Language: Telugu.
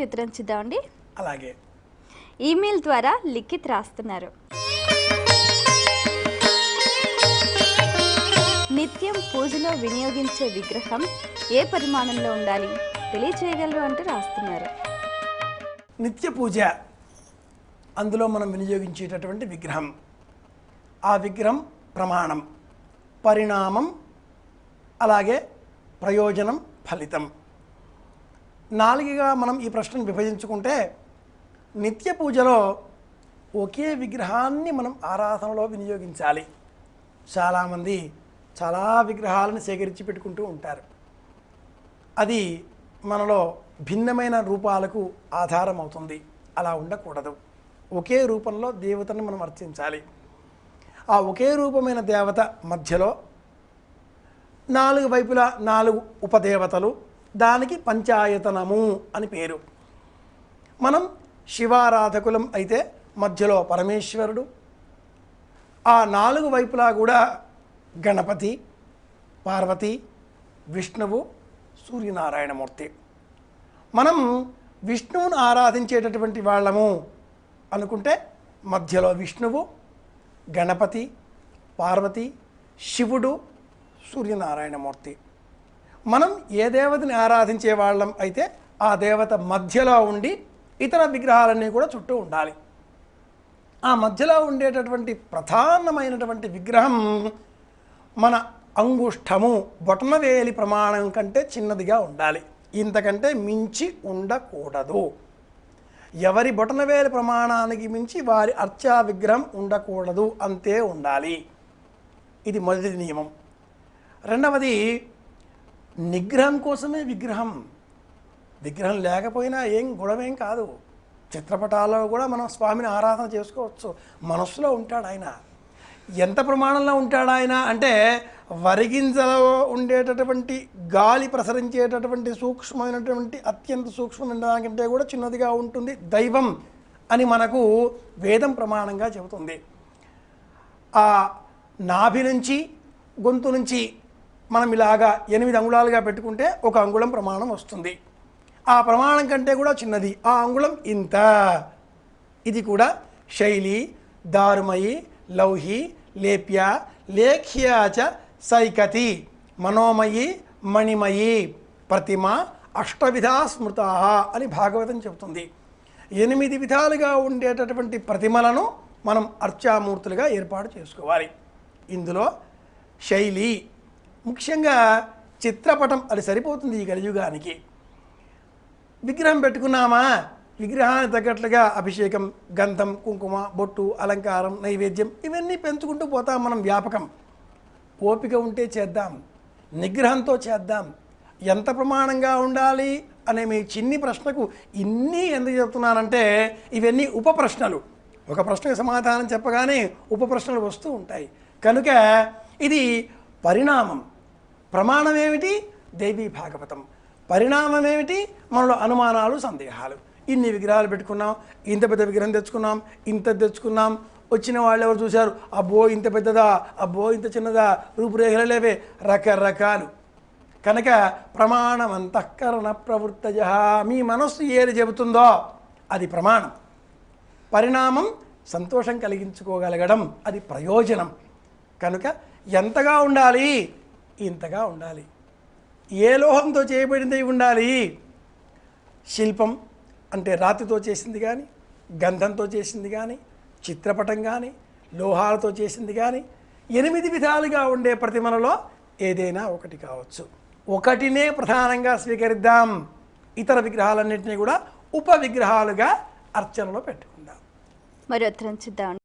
చిత్రం చూద్దామండి అలాగే. ఈమెయిల్ ద్వారా లిఖిత్ రాస్తున్నారు. నిత్యం పూజలో వినియోగించే విగ్రహం ఏ పరిమాణంలో ఉండాలి? తెలియచేయగలరు అంటూ రాస్తున్నారు. నిత్య పూజ. అందులో మనం వినియోగించేటటువంటి విగ్రహం. ఆ విగ్రహం ప్రమాణం పరిణామం అలాగే ప్రయోజనం ఫలితం. నాలుగుగా మనం ఈ ప్రశ్నను విభజించుకుంటే నిత్య పూజలో ఒకే విగ్రహాన్ని మనం ఆరాధనలో వినియోగించాలి. చాలామంది చాలా విగ్రహాలను సేకరించి పెట్టుకుంటూ ఉంటారు. అది మనలో భిన్నమైన రూపాలకు ఆధారం అవుతుంది అలా ఉండకూడదు. ఒకే రూపంలో దేవతను మనం అర్చించాలి. ఆ ఒకే రూపమైన దేవత మధ్యలో నాలుగు వైపులా నాలుగు ఉపదేవతలు దానికి పంచాయతనము అని పేరు. మనం శివారాధకులం అయితే మధ్యలో పరమేశ్వరుడు ఆ నాలుగు వైపులా కూడా గణపతి పార్వతి విష్ణువు సూర్యనారాయణమూర్తి. మనం విష్ణువును ఆరాధించేటటువంటి వాళ్ళము అనుకుంటే మధ్యలో విష్ణువు గణపతి పార్వతి శివుడు సూర్యనారాయణమూర్తి. మనం ఏ దేవతని ఆరాధించే వాళ్ళం అయితే ఆ దేవత మధ్యలో ఉండి ఇతర విగ్రహాలన్నీ కూడా చుట్టూ ఉండాలి. ఆ మధ్యలో ఉండేటటువంటి ప్రధానమైనటువంటి విగ్రహం మన అంగుష్టము బొటనవేలి ప్రమాణం కంటే చిన్నదిగా ఉండాలి. ఇంతకంటే మించి ఉండకూడదు. ఎవరి బొటనవేలి ప్రమాణానికి మించి వారి అర్చా విగ్రహం ఉండకూడదు అంతే ఉండాలి. ఇది మొదటి నియమం. రెండవది నిగ్రహం కోసమే విగ్రహం. విగ్రహం లేకపోయినా ఏం గుణమేం కాదు. చిత్రపటాల్లో కూడా మనం స్వామిని ఆరాధన చేసుకోవచ్చు. మనస్సులో ఉంటాడు ఆయన. ఎంత ప్రమాణంలో ఉంటాడు ఆయన అంటే వరిగింజలో ఉండేటటువంటి గాలి ప్రసరించేటటువంటి సూక్ష్మమైనటువంటి అత్యంత సూక్ష్మమైన దానికంటే కూడా చిన్నదిగా ఉంటుంది దైవం అని మనకు వేదం ప్రమాణంగా చెబుతుంది. ఆ నాభి నుంచి గొంతు నుంచి మనం ఇలాగా ఎనిమిది అంగుళాలుగా పెట్టుకుంటే ఒక అంగుళం ప్రమాణం వస్తుంది. ఆ ప్రమాణం కంటే కూడా చిన్నది. ఆ అంగుళం ఇంత. ఇది కూడా శైలి దారుమయి లౌహి లేప్య లేఖ్యాచ సైకతి మనోమయి మణిమయి ప్రతిమ అష్టవిధా స్మృత అని భాగవతం చెబుతుంది. ఎనిమిది విధాలుగా ఉండేటటువంటి ప్రతిమలను మనం అర్చామూర్తులుగా ఏర్పాటు చేసుకోవాలి. ఇందులో శైలి ముఖ్యంగా చిత్రపటం అది సరిపోతుంది ఈ కలియుగానికి. విగ్రహం పెట్టుకున్నామా? విగ్రహానికి తగ్గట్లుగా అభిషేకం గంధం కుంకుమ బొట్టు అలంకారం నైవేద్యం ఇవన్నీ పెంచుకుంటూ పోతాం మనం వ్యాపకం. ఓపిక ఉంటే చేద్దాం నిగ్రహంతో చేద్దాం. ఎంత ప్రమాణంగా ఉండాలి అనే మీ చిన్ని ప్రశ్నకు ఇన్ని ఎందుకు చెప్తున్నానంటే ఇవన్నీ ఉప ప్రశ్నలు ఒక ప్రశ్నకు సమాధానం చెప్పగానే ఉప ప్రశ్నలు వస్తూ ఉంటాయి. కనుక ఇది పరిణామం. ప్రమాణం ఏమిటి దేవీ భాగవతం. పరిణామం ఏమిటి మనలో అనుమానాలు సందేహాలు. ఇన్ని విగ్రహాలు పెట్టుకున్నాం ఇంత పెద్ద విగ్రహం తెచ్చుకున్నాం ఇంత తెచ్చుకున్నాం. వచ్చిన వాళ్ళు ఎవరు చూశారు? అబ్బో ఇంత పెద్దదా? అబ్బో ఇంత చిన్నదా? రూపురేఖలు లేవే. రకరకాలు. కనుక ప్రమాణం అంతఃకరణ ప్రవృత్తజ మీ మనస్సు ఏది చెబుతుందో అది ప్రమాణం. పరిణామం సంతోషం కలిగించుకోగలగడం అది ప్రయోజనం. కనుక ఎంతగా ఉండాలి? ఇంతగా ఉండాలి. ఏ లోహంతో చేయబడింది ఉండాలి? శిల్పం అంటే రాతితో చేసింది కానీ గంధంతో చేసింది కానీ చిత్రపటం కానీ లోహాలతో చేసింది కానీ ఎనిమిది విధాలుగా ఉండే ప్రతిమలలో ఏదైనా ఒకటి కావచ్చు. ఒకటినే ప్రధానంగా స్వీకరిద్దాం. ఇతర విగ్రహాలన్నింటినీ కూడా ఉప విగ్రహాలుగా అర్చనలో పెట్టుకుందాం. మరి చూద్దాం.